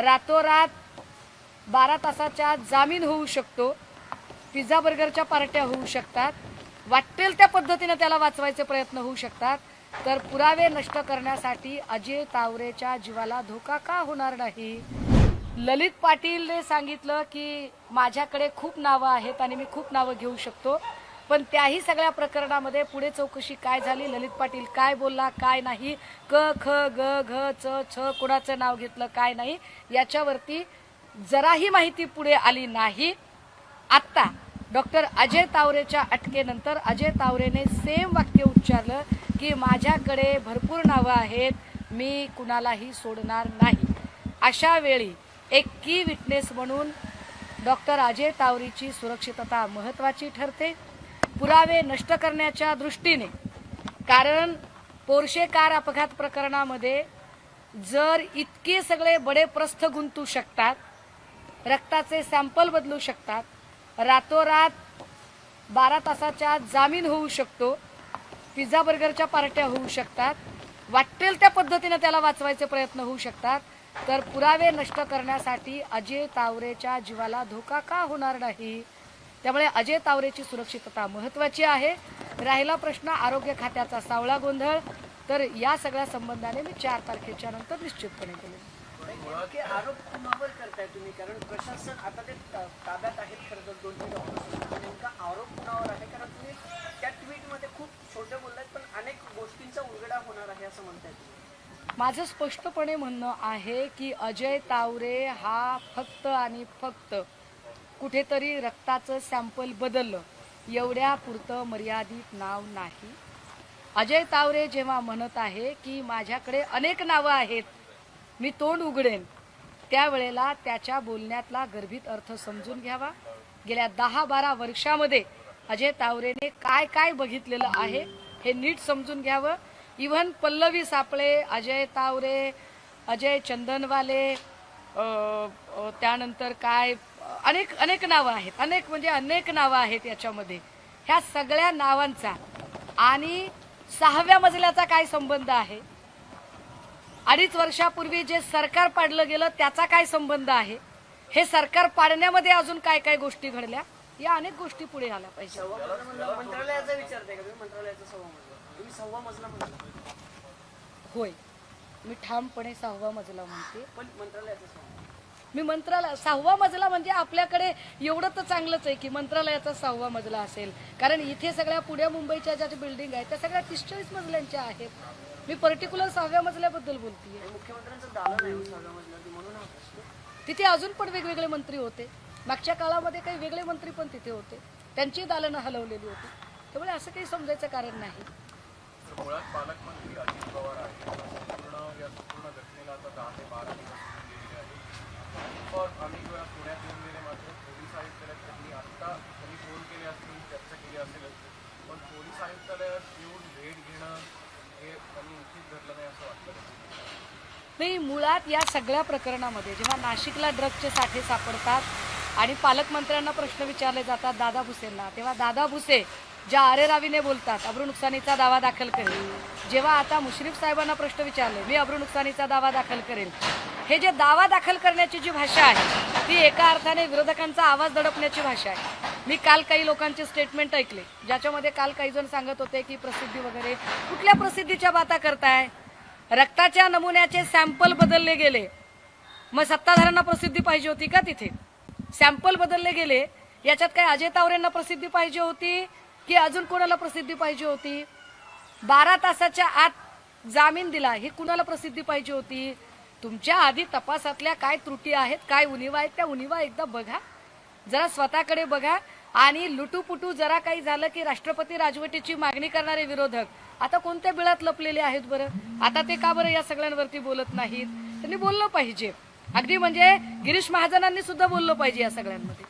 रातोरात बारा तासाच्या जामीन होऊ शकतो. पिझ्झा बर्गरच्या पार्ट्या होऊ शकतात. वाटेल त्या पद्धतीनं त्याला वाचवायचे प्रयत्न होऊ शकतात. तर पुरावे नष्ट करण्यासाठी अजय तावरेच्या जीवाला धोका का होणार नाही? ललित पाटीलने सांगितलं की माझ्याकडे खूप नावं आहेत आणि मी खूप नावं घेऊ शकतो. पण त्याही सगळ्या प्रकरणामध्ये पुढे चौकशी काय झाली? ललित पाटील काय बोलला काय नाही? क ख ग घ च छ कुणाचं नाव घेतलं काय नाही? याच्यावरती जराही माहिती पुढे आली नाही. आत्ता डॉक्टर अजय तावरेच्या अटकेनंतर अजय तावरेने सेम वाक्य उच्चारलं की माझ्याकडे भरपूर नावं आहेत मी कुणालाही सोडणार नाही. अशा वेळी एक की विटनेस म्हणून डॉक्टर अजय तावरेची सुरक्षितता महत्त्वाची ठरते. पुरावे नष्ट करण्याच्या दृष्टीने. कारण पोर्शे कार अपघात प्रकरणामध्ये जर इतके सगळे बडे प्रस्थ गुंतू शकतात रक्ताचे सॅम्पल बदलू शकतात रातोरात बारा तासाच्या जामीन होऊ शकतो पिझ्झा बर्गरच्या पार्ट्या होऊ शकतात वाटेल त्या पद्धतीनं त्याला वाचवायचे प्रयत्न होऊ शकतात तर पुरावे नष्ट करण्यासाठी अजय तावरेच्या जीवाला धोका का होणार नाही? त्यामुळे अजय तावरेची सुरक्षितता महत्वाची आहे. राहिला प्रश्न आरोग्य खात्याचा सावळा गोंधळ. तर या सगळ्या संबंधाने मी चार तारखेच्या नंतर निश्चितपणे आरोप कुणावर करताय तुम्ही? कारण प्रशासन आता ते ता- ताब्यात आहेत खरं तर दोन तीन ऑफिसर नेमका आरोप कुणावर आहे? कारण तुम्ही त्या ट्विटमध्ये खूप छोटे बोललात पण अनेक गोष्टींचा उलगडा होणार आहे असं म्हणताय तुम्ही. माझं स्पष्टपणे म्हणणं आहे की अजय तावरे हा फक्त आणि फक्त कुठेतरी रक्ताचं सॅम्पल बदललं. एवढ्या पुरतं मर्यादित नाव नाही. अजय तावरे जेव्हा म्हणत आहे की माझ्याकडे अनेक नावं आहेत मी तोंड उघडेन त्यावेळेला त्याच्या बोलण्यातला गर्भित अर्थ समजून घ्यावा. गेल्या दहा बारा वर्षामध्ये अजय तावरेने काय काय बघितलेलं आहे हे नीट समजून घ्यावं. इव्हन पल्लवी सापळे अजय तावरे अजय चंदनवाले त्यानंतर काय अनेक अनेक नावं आहेत. अनेक म्हणजे अनेक नावं आहेत याच्यामध्ये. ह्या सगळ्या नावांचा आणि सहाव्या मजल्याचा काय संबंध आहे? अडीच वर्षापूर्वी जे सरकार पाडलं गेलं त्याचा काय संबंध आहे? हे सरकार पाडण्यामध्ये अजून काय काय गोष्टी घडल्या? या अनेक गोष्टी पुढे आल्या पाहिजे. म्हणला होय. मी ठामपणे सहावा मजला म्हणते. मी मंत्रालय सहावा मजला म्हणजे आपल्याकडे एवढं तर चांगलंच आहे की मंत्रालयाचा सहावा मजला असेल. कारण इथे सगळ्या पुण्या मुंबईच्या ज्या बिल्डिंग आहेत त्या सगळ्या तीस चाळीस मजल्यांच्या आहेत. मी पर्टिक्युलर सहाव्या मजल्याबद्दल बोलतीये. हे तिथे अजून पण वेगवेगळे मंत्री होते. मागच्या काळामध्ये काही वेगळे मंत्री पण तिथे होते. त्यांची दालनं हलवलेली होती. त्यामुळे असं काही समजायचं कारण नाही. मुळात पालकमंत्री अजित पवार आहेत. संपूर्ण या संपूर्ण घटनेला आता दहा ते बारा दिवस होऊन गेलेले आहेत पण अनेक वेळा पुण्यात येऊन गेले मात्र पोलीस आयुक्तालयात त्यांनी आत्ता त्यांनी फोन केले असतील चर्चा केली असेलच पण पोलीस आयुक्तालयात येऊन भेट घेणं हे त्यांनी उचित धरलं नाही असं वाटतं. नाही मुळात या सगळ्या प्रकरणामध्ये जेव्हा नाशिकला ड्रगचे साठे सापडतात आणि पालकमंत्र्यांना प्रश्न विचारले जातात दादा भुसेंना तेव्हा दादा भुसे ज्या आरे रावीने बोलतात अब्रू नुकसानीचा दावा दाखल करेल. जेव्हा आता मुश्रीफ साहेबांना प्रश्न विचारले मी अब्रू नुकसानीचा दावा दाखल करेल. हे जे दावा दाखल करण्याची जी भाषा आहे ती एका अर्थाने विरोधकांचा आवाज दडपण्याची भाषा आहे. मी काल काही लोकांचे स्टेटमेंट ऐकले ज्याच्यामध्ये काल काही जण सांगत होते की प्रसिद्धी वगैरे कुठल्या प्रसिद्धीच्या बाता करताय? रक्ताच्या नमुन्याचे सॅम्पल बदलले गेले. मग सत्ताधाऱ्यांना प्रसिद्धी पाहिजे होती का तिथे? सॅम्पल बदलले गेले. याच्यात काय अजय तावरेंना प्रसिद्धी पाहिजे होती की अजून कोणाला प्रसिद्धी पाहिजे होती? बारा तासाच्या आत जामीन दिला ही कुणाला प्रसिद्धी पाहिजे होती? तुमच्या आधी तपासातल्या काय त्रुटी आहेत काय उणिवा आहेत त्या उणिवा एकदा बघा. जरा स्वतःकडे बघा. आणि लुटूपुटू जरा काही झालं की राष्ट्रपती राजवटीची मागणी करणारे विरोधक. आता कोणत्या बिळात लपलेले आहेत बरं? आता ते का बरं या सगळ्यांवरती बोलत नाहीत? त्यांनी बोललं पाहिजे. अगदी म्हणजे गिरीश महाजनांनी सुद्धा बोललं पाहिजे या सगळ्यांमध्ये.